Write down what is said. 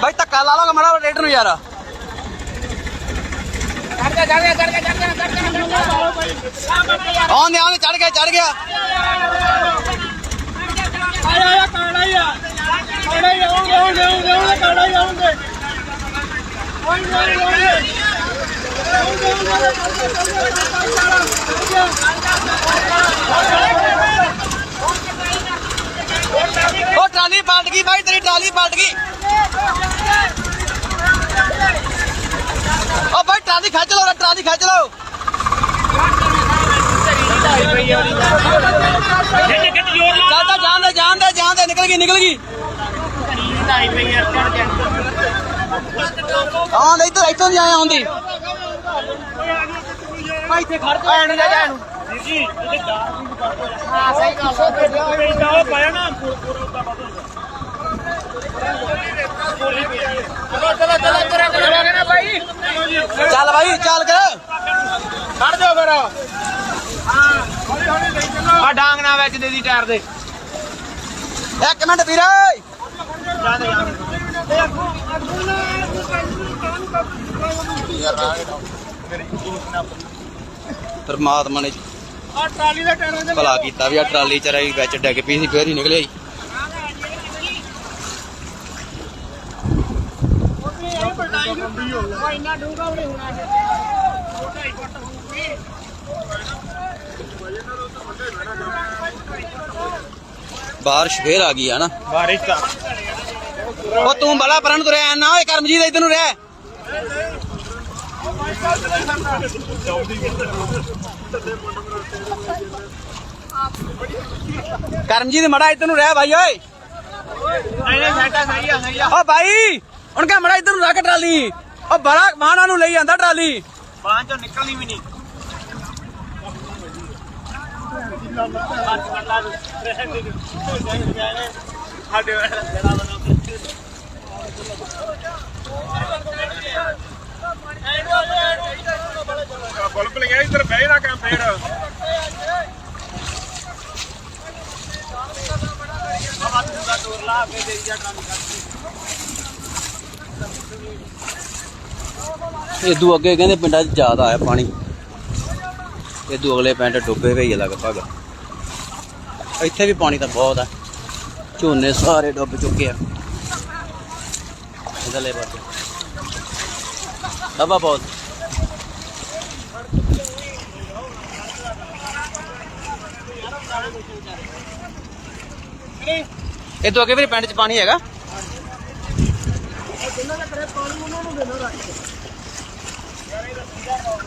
ਬਾਈ ਧੱਕਾ ਲਾ ਲਓਗਾ ਮਾੜਾ ਰੇਟ ਨੂੰ ਯਾਰ। ਆਉਂਦੇ ਆਉਂਦੇ ਚੜ ਗਿਆ ਚੜ ਗਿਆ। ਆਇਆ ਆਇਆ ਕਾੜਾ ਹੀ ਆ ਕਾੜਾ ਹੀ ਆਉਂਦੇ ਆਉਂਦੇ। ਆਉਂਦੇ ਆਉਂਦੇ ਕਾੜਾ ਹੀ ਆਉਂਦੇ ਆਉਂਦੇ ਆਉਂਦੇ ਆਉਂਦੇ ਉਹ ਟਰਾਲੀ ਪਲਟ ਗਈ ਬਾਈ ਤੇਰੀ ਟਰਾਲੀ ਪਲਟ ਗਈ। ਉਹ ਬਾਈ ਟਰਾਲੀ ਖਿੱਚ ਲਓ ਟਰਾਲੀ ਖਿੱਚ ਲਓ। ਚੱਲ ਚੱਲ ਜਾਣ ਦੇ ਜਾਣ ਦੇ ਜਾਣ ਦੇ ਨਿਕਲ ਗਈ ਨਿਕਲ ਗਈ। ਹਾਂ ਨਹੀਂ ਤਾਂ ਇੱਥੋਂ ਦੀ ਆਇਆ ਹੁੰਦੀ। ਇੱਥੇ ਖੜ ਜਾ। ਐਨੂੰ ਜਾ ਐਨੂੰ ਜੀ ਇਹਦੇ ਦਾ ਹਾਂ ਸਹੀ ਗੱਲ ਹੈ ਪਾਇਆ ਨਾ ਚਲੋ ਚਲੋ ਚਲੋ ਤੇਰਾ ਕਰੋਗੇ ਨਾ ਭਾਈ ਚੱਲ ਬਾਈ ਚੱਲ ਕਰ ਖੜ ਜਾਓ ਫਿਰ। ਆ ਡਾਂਗ ਨਾ ਵਿੱਚ ਦੇ ਦੀ ਟਾਇਰ ਦੇ। ਇੱਕ ਮਿੰਟ ਵੀਰੇ। ਪਰਮਾਤਮਾ ਨੇ ਆ ਟਰਾਲੀ ਦੇ ਟਾਇਰਾਂ ਭਲਾ ਕੀਤਾ ਵੀ ਆ ਟਰਾਲੀ ਚ ਰਹੀ ਵਿੱਚ ਡਿੱਗ ਪਈ ਸੀ ਫੇਰ ਹੀ ਨਿਕਲਿਆ ਜੀ ਇੰਨਾ ਡੂੰਘਾ ਵੀ ਨਹੀਂ ਹੋਣਾ ਇਹ ਛੋਟਾ ਹੀ ਫੁੱਟ ਹੋਊਗੀ ਬਾਰਿਸ਼ ਫੇਰ ਆ ਗਈ ਆ ਨਾ। ਬਾਰਿਸ਼ ਤਾਂ। ਉਹ ਤੂੰ ਬੜਾ ਪਰਨ ਤੁਰਿਆ ਨਾ ਓਏ ਕਰਮਜੀਤ ਇਧਰ ਨੂੰ ਰਹਿ। ਕਰਮਜੀਤ ਮੜਾ ਇਧਰ ਨੂੰ ਰਹਿ ਭਾਈ ਓਏ। ਨਹੀਂ ਨਹੀਂ ਸਹੀ ਆ ਸਹੀ ਆ। ਓ ਭਾਈ ਹੁਣ ਕਹ ਮੜਾ ਇਧਰ ਨੂੰ ਰੱਖ ਟਰਾਲੀ। ਓ ਬੜਾ ਮਾਣਾ ਨੂੰ ਲਈ ਜਾਂਦਾ ਟਰਾਲੀ। ਬਾਹਾਂ ਚੋਂ ਨਿਕਲਣੀ ਵੀ ਨਹੀਂ। ਸਾਡੇ ਜਿਹੜਾ ਬਣਾ ਬਲਬ ਲਿਆ ਇੱਧਰ ਬਹਿ ਨਾ ਕੰਮ ਫੇਰ ਆਵਾ ਦੂਗਾ ਦੂਰ ਲਾ ਕੇ ਦੇਈ ਜਾ ਕੰਮ ਇਦੋਂ ਅੱਗੇ ਕਹਿੰਦੇ ਪਿੰਡਾਂ 'ਚ ਜ਼ਿਆਦਾ ਆਇਆ ਪਾਣੀ। ਇਦੋਂ ਅਗਲੇ ਪਿੰਡ ਡੁੱਬੇ ਪਏ ਆ ਲਗਭਗ। ਇੱਥੇ ਵੀ ਪਾਣੀ ਤਾਂ ਬਹੁਤ ਆ। ਝੋਨੇ ਸਾਰੇ ਡੁੱਬ ਚੁੱਕੇ ਆ। ਇਧਰਲੇ ਪਾਸੇ। ਡੱਬਾ ਬਹੁਤ। ਇਦੋਂ ਅੱਗੇ ਵੀ ਪਿੰਡ 'ਚ ਪਾਣੀ ਹੈਗਾ? ਜਿੰਨਾਂ ਦਾ ਕਰੇ ਪਾਣੀ ਉਹਨਾਂ ਨੂੰ ਦੇਣਾ ਰੱਖ ਕੇ। ਯਾਰ ਇਹ ਰੱਸੀ ਦਾ ਪਾਉ